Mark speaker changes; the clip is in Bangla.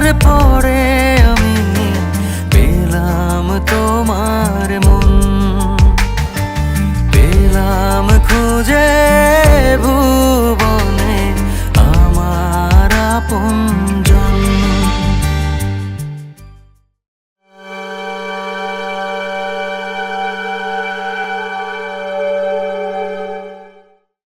Speaker 1: বছর পরে আমি পেলাম তোমার মন। পেলাম খুঁজে ভুবনে আমার আপন।